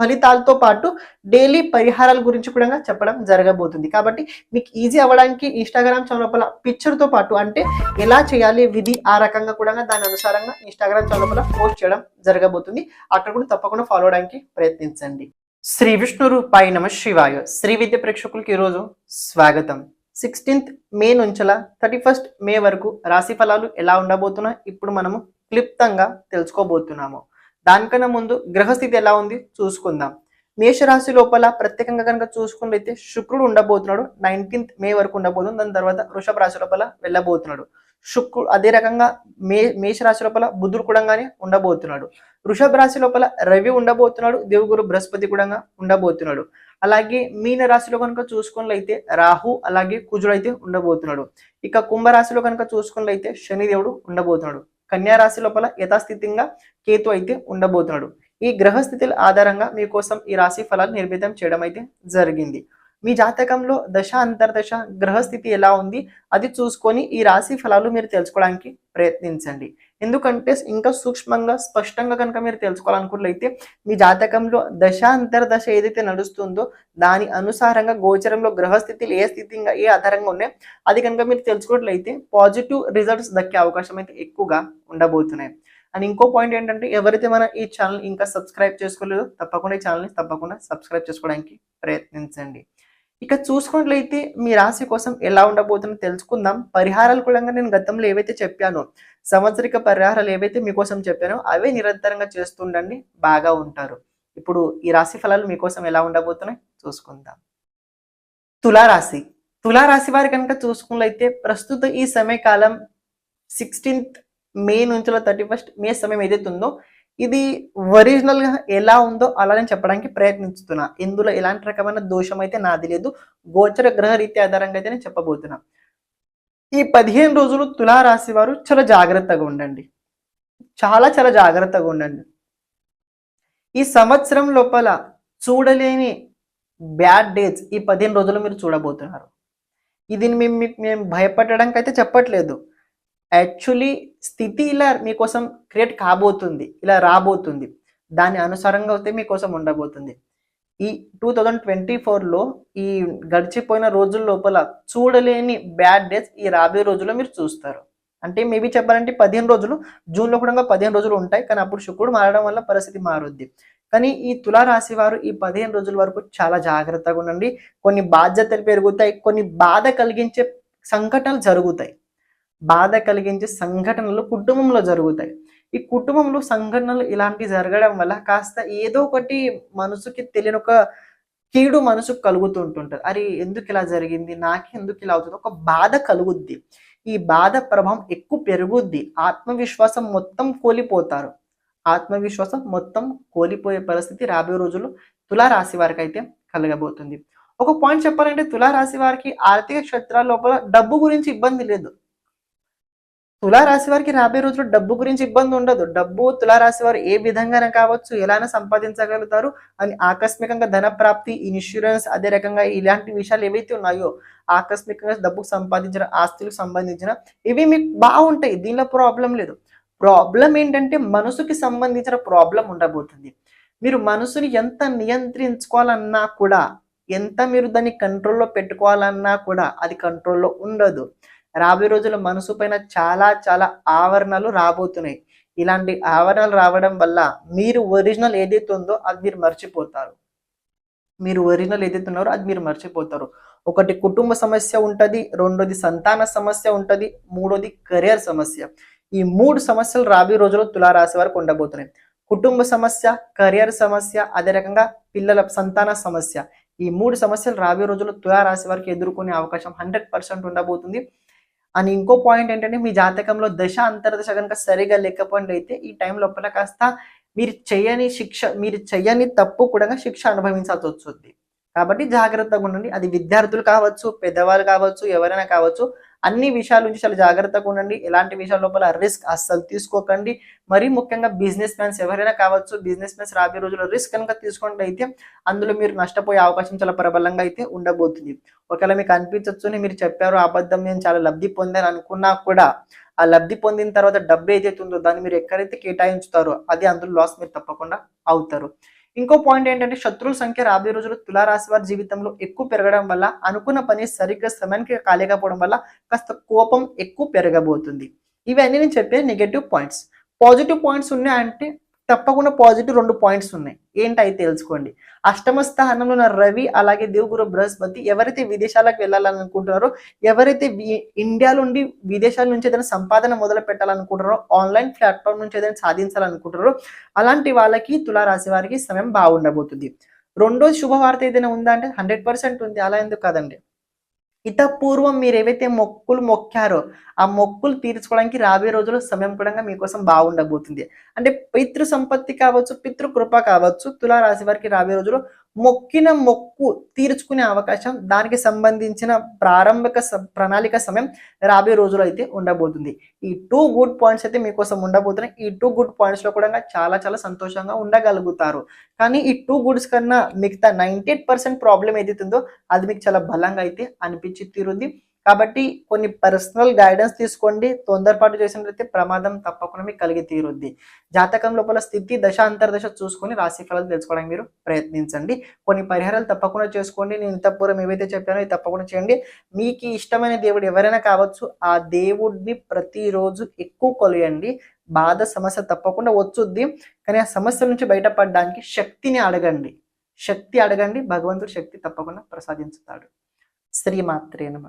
ఫలితాలతో పాటు డైలీ పరిహారాల గురించి కూడా చెప్పడం జరగబోతుంది. కాబట్టి మీకు ఈజీ అవ్వడానికి ఇన్స్టాగ్రామ్ చౌలపల పిక్చర్తో పాటు అంటే ఎలా చేయాలి విధి ఆ రకంగా కూడా దాని అనుసారంగా ఇన్స్టాగ్రామ్ చౌలపల పోస్ట్ చేయడం జరగబోతుంది. అక్కడ కూడా తప్పకుండా ఫాలో అవడానికి ప్రయత్నించండి. శ్రీ విష్ణు రూపాయి నమ శివాయ. శ్రీ విద్య ప్రేక్షకులకి ఈరోజు స్వాగతం. సిక్స్టీన్త్ మే నుంచల థర్టీ ఫస్ట్ మే వరకు రాశి ఫలాలు ఎలా ఉండబోతున్నాయి? ఇప్పుడు మనము క్లుప్తంగా తెలుసుకోబోతున్నాము. దానికన్నా ముందు గ్రహస్థితి ఎలా ఉంది చూసుకుందాం. మేషరాశి లోపల ప్రత్యేకంగా కనుక చూసుకున్నైతే శుక్రుడు ఉండబోతున్నాడు. నైన్టీన్త్ మే వరకు ఉండబోతుంది దాని తర్వాత వృషభ రాశి లోపల వెళ్ళబోతున్నాడు. శుక్రుడు అదే రకంగా మే మేషరాశి లోపల బుధుడు కూడంగానే ఉండబోతున్నాడు. వృషభ రాశి లోపల రవి ఉండబోతున్నాడు. దేవుగురు బృహస్పతి కూడా ఉండబోతున్నాడు. అలాగే మీన రాశిలో కనుక చూసుకున్నట్లయితే రాహు అలాగే కుజుడు అయితే ఉండబోతున్నాడు. ఇక కుంభరాశిలో కనుక చూసుకున్నట్లయితే శనిదేవుడు ఉండబోతున్నాడు. కన్యా రాశి లోపల యథాస్థితిగా కేతు అయితే ఉండబోతున్నాడు. ఈ గ్రహ స్థితుల ఆధారంగా మీకోసం ఈ రాశి ఫలాలు నిర్మితం చేయడం అయితే జరిగింది. మీ జాతకంలో దశ అంతర్దశ గ్రహస్థితి ఎలా ఉంది? అది చూసుకొని ఈ రాశి ఫలాలు మీరు తెలుసుకోవడానికి ప్రయత్నించండి. ఎందుకంటే ఇంకా సూక్ష్మంగా స్పష్టంగా కనుక మీరు తెలుసుకోవాలనుకున్నట్లయితే మీ జాతకంలో దశ అంతర్దశ ఏదైతే నడుస్తుందో దాని అనుసారంగా గోచరంలో గ్రహస్థితిలు ఏ స్థితిగా ఏ ఆధారంగా ఉన్నాయో అది కనుక మీరు తెలుసుకున్నట్లయితే పాజిటివ్ రిజల్ట్స్ దక్కే అవకాశం అయితే ఎక్కువగా ఉండబోతున్నాయి. అండ్ ఇంకో పాయింట్ ఏంటంటే ఎవరైతే మన ఈ ఛానల్ ఇంకా సబ్స్క్రైబ్ చేసుకోలేదో తప్పకుండా ఈ ఛానల్ని తప్పకుండా సబ్స్క్రైబ్ చేసుకోవడానికి ప్రయత్నించండి. ఇక చూసుకున్నట్లయితే మీ రాశి కోసం ఎలా ఉండబోతుందో తెలుసుకుందాం. పరిహారాలు కూడా నేను గతంలో ఏవైతే చెప్పానో సంవత్సరిక పరిహారాలు ఏవైతే మీకోసం చెప్పానో అవే నిరంతరంగా చేస్తుండండి బాగా ఉంటారు. ఇప్పుడు ఈ రాశి ఫలాలు మీకోసం ఎలా ఉండబోతున్నాయి చూసుకుందాం. తులారాశి. తులారాశి వారి కనుక చూసుకున్నట్లయితే ప్రస్తుత ఈ సమయకాలం సిక్స్టీన్త్ మే నుంచి థర్టీ ఫస్ట్ మే సమయం ఏదైతే ఉందో ఇది ఒరిజినల్గా ఎలా ఉందో అలానే చెప్పడానికి ప్రయత్నిస్తున్నా. ఇందులో ఎలాంటి రకమైన దోషం అయితే నాది లేదు. గోచర గ్రహ రీతి ఆధారంగా అయితే నేను చెప్పబోతున్నా. ఈ పదిహేను రోజులు తులారాశి వారు చాలా జాగ్రత్తగా ఉండండి. చాలా చాలా జాగ్రత్తగా ఉండండి. ఈ సంవత్సరం లోపల చూడలేని బ్యాడ్ డేస్ ఈ పదిహేను రోజులు మీరు చూడబోతున్నారు. ఇది మేము మీకు మేము భయపడడానికి అయితే చెప్పట్లేదు. యాక్చువల్లీ స్థితి ఇలా మీకోసం క్రియేట్ కాబోతుంది ఇలా రాబోతుంది. దాని అనుసారంగా అయితే మీకోసం ఉండబోతుంది. ఈ టూ థౌజండ్ ట్వంటీ ఫోర్లో ఈ గడిచిపోయిన రోజుల లోపల చూడలేని బ్యాడ్ డేస్ ఈ రాబోయే రోజుల్లో మీరు చూస్తారు. అంటే మేబీ చెప్పాలంటే పదిహేను రోజులు జూన్లో కూడా పదిహేను రోజులు ఉంటాయి కానీ అప్పుడు శుక్రుడు మారడం వల్ల పరిస్థితి మారుద్ది. కానీ ఈ తులారాశి వారు ఈ పదిహేను రోజుల వరకు చాలా జాగ్రత్తగా ఉండండి. కొన్ని బాధ్యతలు పెరుగుతాయి కొన్ని బాధ కలిగించే సంఘటనలు జరుగుతాయి. బాధ కలిగించే సంఘటనలు కుటుంబంలో జరుగుతాయి. ఈ కుటుంబంలో సంఘటనలు ఇలాంటివి జరగడం వల్ల కాస్త ఏదో ఒకటి మనసుకి తెలియని ఒక కీడు మనసుకు కలుగుతూ అరే ఎందుకు ఇలా జరిగింది? నాకు ఎందుకు ఇలా అవుతుంది? ఒక బాధ కలుగుద్ది. ఈ బాధ ప్రభావం ఎక్కువ పెరుగుద్ది. ఆత్మవిశ్వాసం మొత్తం కోల్పోతారు. ఆత్మవిశ్వాసం మొత్తం కోల్పోయే పరిస్థితి రాబోయే రోజుల్లో తులారాశి వారికి అయితే కలగబోతుంది. ఒక పాయింట్ చెప్పాలంటే తులారాశి వారికి ఆర్థిక క్షేత్రాల లోపల డబ్బు గురించి ఇబ్బంది లేదు. తులారాశి వారికి రాబోయే రోజుల్లో డబ్బు గురించి ఇబ్బంది ఉండదు. డబ్బు తులారాశి వారు ఏ విధంగానే కావచ్చు ఎలానే సంపాదించగలుగుతారు అని ఆకస్మికంగా ధన ప్రాప్తి ఇన్సూరెన్స్ అదే రకంగా ఇలాంటి విషయాలు ఏవైతే ఉన్నాయో ఆకస్మికంగా డబ్బుకు సంపాదించిన ఆస్తులకు సంబంధించిన ఇవి మీకు బాగుంటాయి. దీనిలో ప్రాబ్లం లేదు. ప్రాబ్లం ఏంటంటే మనసుకి సంబంధించిన ప్రాబ్లం ఉండబోతుంది. మీరు మనసుని ఎంత నియంత్రించుకోవాలన్నా కూడా ఎంత మీరు దాన్ని కంట్రోల్లో పెట్టుకోవాలన్నా కూడా అది కంట్రోల్లో ఉండదు. రాబోయే రోజుల్లో మనసు పైన చాలా చాలా ఆవరణలు రాబోతున్నాయి. ఇలాంటి ఆవరణలు రావడం వల్ల మీరు ఒరిజినల్ ఏదైతే ఉందో అది మీరు మర్చిపోతారు. మీరు ఒరిజినల్ ఏదైతే ఉన్నారో అది మీరు మర్చిపోతారు. ఒకటి కుటుంబ సమస్య ఉంటుంది రెండోది సంతాన సమస్య ఉంటుంది మూడోది కెరియర్ సమస్య. ఈ మూడు సమస్యలు రాబోయే రోజుల్లో తులారాశి వారికి ఉండబోతున్నాయి. కుటుంబ సమస్య కెరియర్ సమస్య అదే రకంగా పిల్లల సంతాన సమస్య. ఈ మూడు సమస్యలు రాబోయే రోజుల్లో తులారాశి వారికి ఎదుర్కొనే అవకాశం హండ్రెడ్ పర్సెంట్ ఉండబోతుంది. అని ఇంకో పాయింట్ ఏంటంటే మీ జాతకంలో దశ అంతర్దశ కనుక సరిగా లేకపోయినట్లయితే ఈ టైం లోపల కాస్త మీరు చేయని శిక్ష మీరు చేయని తప్పు కూడా శిక్ష అనుభవించాల్సి వస్తుంది. కాబట్టి జాగ్రత్తగా ఉండండి. అది విద్యార్థులు కావచ్చు పెద్దవాళ్ళు కావచ్చు ఎవరైనా కావచ్చు అన్ని విషయాల నుంచి చాలా జాగ్రత్తగా ఉండండి. ఎలాంటి విషయాల లోపల రిస్క్ అస్సలు తీసుకోకండి. మరీ ముఖ్యంగా బిజినెస్ మ్యాన్స్ ఎవరైనా కావచ్చు బిజినెస్ మ్యాన్స్ రాబోయే రోజుల్లో రిస్క్ కనుక అయితే అందులో మీరు నష్టపోయే అవకాశం చాలా ప్రబలంగా అయితే ఉండబోతుంది. ఒకవేళ మీకు అనిపించవచ్చు మీరు చెప్పారు అబద్ధం నేను చాలా లబ్ధి పొందాను అనుకున్నా కూడా ఆ లబ్ధి పొందిన తర్వాత డబ్బు ఏదైతే ఉందో దాన్ని మీరు ఎక్కడైతే కేటాయించుతారో అది అందులో లాస్ మీరు తప్పకుండా అవుతారు. ఇంకో పాయింట్ ఏంటంటే శత్రువుల సంఖ్య రాబోయే రోజుల్లో తులారాశి వారి జీవితంలో ఎక్కువ పెరగడం వల్ల అనుకున్న పని సరిగ్గా సమయానికి కాలేకపోవడం వల్ల కాస్త కోపం ఎక్కువ పెరగబోతుంది. ఇవన్నీ నేను చెప్పే నెగటివ్ పాయింట్స్ పాజిటివ్ పాయింట్స్ ఉన్నాయంటే తప్పకుండా పాజిటివ్ రెండు పాయింట్స్ ఉన్నాయి. ఏంటవి తెలుసుకోండి. అష్టమ స్థానంలో ఉన్న రవి అలాగే దేవుగురు బృహస్పతి ఎవరైతే విదేశాలకు వెళ్ళాలని అనుకుంటున్నారో ఎవరైతే ఇండియా ఇండియాలో ఉండి విదేశాల నుంచి ఏదైనా సంపాదన మొదలు పెట్టాలనుకుంటారో ఆన్లైన్ ప్లాట్ఫామ్ నుంచి ఏదైనా సాధించాలనుకుంటున్నారో అలాంటి వాళ్ళకి తులారాశి వారికి సమయం బాగుండబోతుంది. రెండో శుభవార్త ఏదైనా ఉందా అంటే హండ్రెడ్ పర్సెంట్ ఉంది. అలా ఎందుకు కాదండి? ఇత పూర్వం మీరు ఏవైతే మొక్కులు మొక్కారో ఆ మొక్కులు తీర్చుకోవడానికి రాబోయే రోజుల్లో సమయం కూడా మీకోసం బాగుండబోతుంది. అంటే పితృ సంపత్తి కావచ్చు పితృ కృప కావచ్చు తులారాశి వారికి రాబోయే రోజుల్లో మొక్కిన మొక్కు తీర్చుకునే అవకాశం దానికి సంబంధించిన ప్రారంభిక స- ప్రణాళిక సమయం రాబోయే రోజులు అయితే ఉండబోతుంది. ఈ టూ గుడ్ పాయింట్స్ అయితే మీకోసం ఉండబోతున్నాయి. ఈ టూ గుడ్ పాయింట్స్లో కూడా చాలా చాలా సంతోషంగా ఉండగలుగుతారు. కానీ ఈ టూ గుడ్స్ కన్నా మిగతా నైంటీ ఎయిట్ పర్సెంట్ ప్రాబ్లం ఏదైతుందో అది మీకు చాలా బలంగా అయితే అనిపించి తీరుంది. కాబట్టి కొన్ని పర్సనల్ గైడెన్స్ తీసుకోండి. తొందరపాటు చేసినట్లయితే ప్రమాదం తప్పకుండా మీకు కలిగి తీరుద్ది. జాతకం లోపల స్థితి దశ అంతర్దశ చూసుకొని రాశి ఫలాలు తెలుసుకోవడానికి మీరు ప్రయత్నించండి. కొన్ని పరిహారాలు తప్పకుండా చేసుకోండి. నేను ఇంతపూర్వం ఏవైతే చెప్పానో అవి తప్పకుండా చేయండి. మీకు ఇష్టమైన దేవుడు ఎవరైనా కావచ్చు ఆ దేవుడిని ప్రతిరోజు ఎక్కువ కొలియండి. బాధ సమస్య తప్పకుండా వచ్చుద్ది. కానీ ఆ సమస్య నుంచి బయటపడడానికి శక్తిని అడగండి. శక్తి అడగండి. భగవంతుడు శక్తి తప్పకుండా ప్రసాదించుతాడు. శ్రీమాత్రే నమ.